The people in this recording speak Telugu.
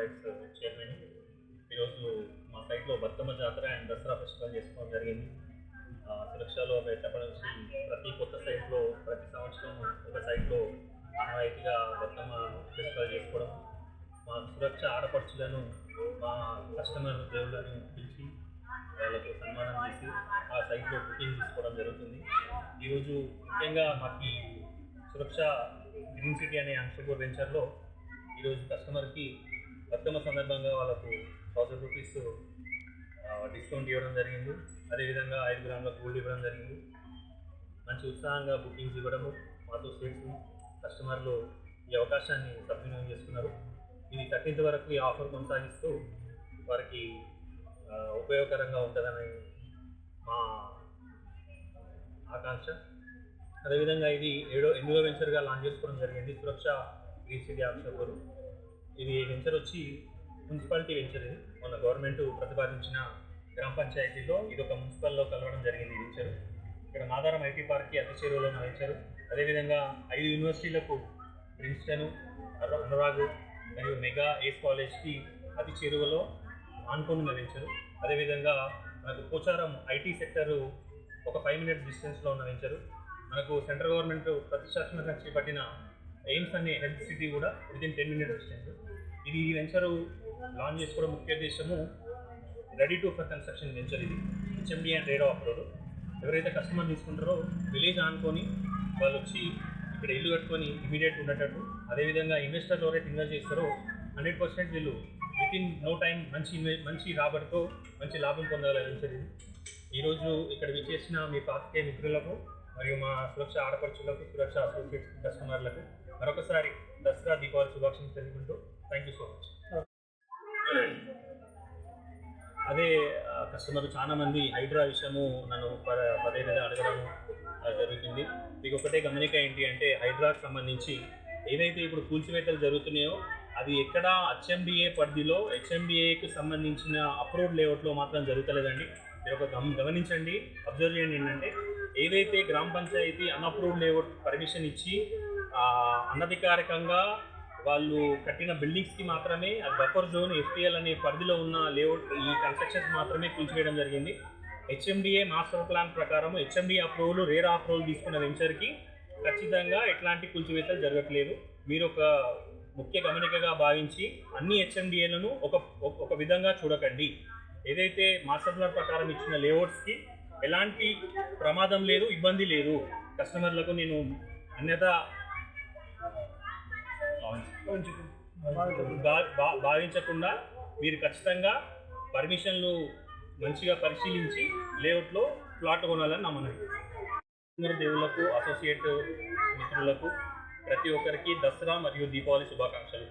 ప్రాజెక్ట్స్ చైర్మన్ uh, ఈరోజు మా సైట్లో బతుకమ్మ జాతర అండ్ దసరా ఫెస్టివల్ చేసుకోవడం జరిగింది. ఆ, సురక్షలో ఎట్టప్పటి నుంచి ప్రతి కొత్త సైట్లో ప్రతి సంవత్సరం ఒక సైట్లో ఆనవాయితీగా బతుకమ్మ ఫెస్టివల్ చేసుకోవడం మా సురక్ష ఆడపడుచులను మా కస్టమర్ దేవుళ్ళను పిలిచి వాళ్ళకు సన్మానం చేసి ఆ సైట్లో బుకింగ్ తీసుకోవడం జరుగుతుంది. ఈరోజు ముఖ్యంగా మాకు సురక్ష గ్రీన్ సిటీ అనే అంశపూర్ వెంచర్లో ఈరోజు కస్టమర్కి బతుకమ్మ సందర్భంగా వాళ్ళకు థౌసండ్ రూపీస్ డిస్కౌంట్ ఇవ్వడం జరిగింది. అదేవిధంగా ఐదు గ్రాముల గోల్డ్ ఇవ్వడం జరిగింది. మంచి ఉత్సాహంగా బుకింగ్స్ ఇవ్వడము మాతో స్వీట్స్ కస్టమర్లు ఈ అవకాశాన్ని సద్వినియోగం చేసుకున్నారు. ఇది థర్టీన్త్ వరకు ఈ ఆఫర్ కొనసాగిస్తూ వారికి ఉపయోగకరంగా ఉంటుందని మా ఆకాంక్ష. అదేవిధంగా ఇది ఏడో ఎనిమిదో వెంచర్గా లాంచ్ చేసుకోవడం జరిగింది. సురక్ష గ్రీన్ సిటీ ఆఫీసర్ ఇది వెంచర్ వచ్చి మున్సిపాలిటీ వెంచర్ ఇది. మన గవర్నమెంట్ ప్రతిపాదించిన గ్రామ పంచాయతీలో ఇది ఒక మున్సిపల్లో కలవడం జరిగింది ఈ వెంచర్ ఇక్కడ మాదారం ఐటీ పార్క్కి అతి చేరువలో ఉన్న అదేవిధంగా ఐదు యూనివర్సిటీలకు ప్రిన్స్టన్ అనురాగ్ మరియు మెగా ఏస్ కాలేజ్కి అతి చేరువలో ఆనుకొని ఉన్న అదేవిధంగా మనకు పోచారం ఐటీ సెక్టరు ఒక ఫైవ్ మినిట్స్ డిస్టెన్స్లో ఉన్న వెంచరు మనకు సెంట్రల్ గవర్నమెంట్ ప్రతిష్టాత్మకంగా చేపట్టిన ఎయిమ్స్ అనే హెల్త్ సిటీ కూడా విదిన్ టెన్ మినిట్స్ డిస్టెన్స్ ఇది ఈ వెంచరు లాంచ్ చేసుకోవడం ముఖ్య ఉద్దేశము ready to for construction venture ఇది. హెచ్ఎండి అండ్ రేడ్ ఆఫ్ రోడ్ ఎవరైతే కస్టమర్ తీసుకుంటారో విలేజ్ ఆనుకొని వాళ్ళు వచ్చి ఇక్కడ ఇల్లు కట్టుకొని ఇమీడియట్ ఉండేటట్టు అదేవిధంగా ఇన్వెస్టర్లు ఎవరైతే ఇన్వెస్ట్ చేస్తారో హండ్రెడ్ పర్సెంట్ వీళ్ళు విత్ ఇన్ నో టైం మంచి మంచి రాబడితో మంచి లాభం పొందాలని వెంచర్ ఇది. ఈరోజు ఇక్కడ విచ్చేసిన మీ పాతికే మిత్రులకు మరియు మా సురక్ష ఆడపడుచులకు సురక్ష అసోసియేట్స్ కస్టమర్లకు మరొకసారి దసరా దీపావళి శుభాకాంక్షలు తెలుసుకుంటూ థ్యాంక్ యూ సో మచ్ అదే కస్టమర్ చాలా మంది హైడ్రా విషయము నన్ను పదే పదే అడగడం జరుగుతుంది. మీకు ఒకటే గమనిక ఏంటి అంటే హైడ్రాకి సంబంధించి ఏదైతే ఇప్పుడు కూల్చివేతలు జరుగుతున్నాయో అది ఎక్కడ హెచ్ఎండిఏ పరిధిలో హెచ్ఎండిఏకి సంబంధించిన అప్రూవ్డ్ లేఅవుట్లో మాత్రం జరుగుతలేదండి. మీరు ఒక గమ గమనించండి అబ్జర్వ్ చేయండి ఏంటంటే ఏదైతే గ్రామ పంచాయతీ అన్అప్రూవ్డ్ లేఅవుట్ పర్మిషన్ ఇచ్చి అనధికారికంగా వాళ్ళు కట్టిన బిల్డింగ్స్కి మాత్రమే ఆ బఫర్ జోన్ ఎఫ్టీఎల్ అనే పరిధిలో ఉన్న లేఅవుట్ ఈ కన్స్ట్రక్షన్స్ మాత్రమే కూల్చివేయడం జరిగింది. హెచ్ఎండిఏ మాస్టర్ ప్లాన్ ప్రకారం హెచ్ఎండిఏ అప్రూవల్ రేర్ అప్రూవల్ తీసుకున్న వెంచర్కి ఖచ్చితంగా ఎట్లాంటి కూల్చివేతలు జరగట్లేదు. మీరు ఒక ముఖ్య గమనికగా భావించి అన్ని హెచ్ఎండిఏలను ఒక ఒక- ఒక విధంగా చూడకండి. ఏదైతే మాస్టర్ ప్లాన్ ప్రకారం ఇచ్చిన లేఅవుట్స్కి ఎలాంటి ప్రమాదం లేదు ఇబ్బంది లేదు. కస్టమర్లకు నేను అన్యత భావించకుండా మీరు ఖచ్చితంగా పర్మిషన్లు మంచిగా పరిశీలించి లేఅవుట్లో ప్లాట్ కొనాలని నా మనవి. అసోసియేట్ మిత్రులకు ప్రతి ఒక్కరికి దసరా మరియు దీపావళి శుభాకాంక్షలు.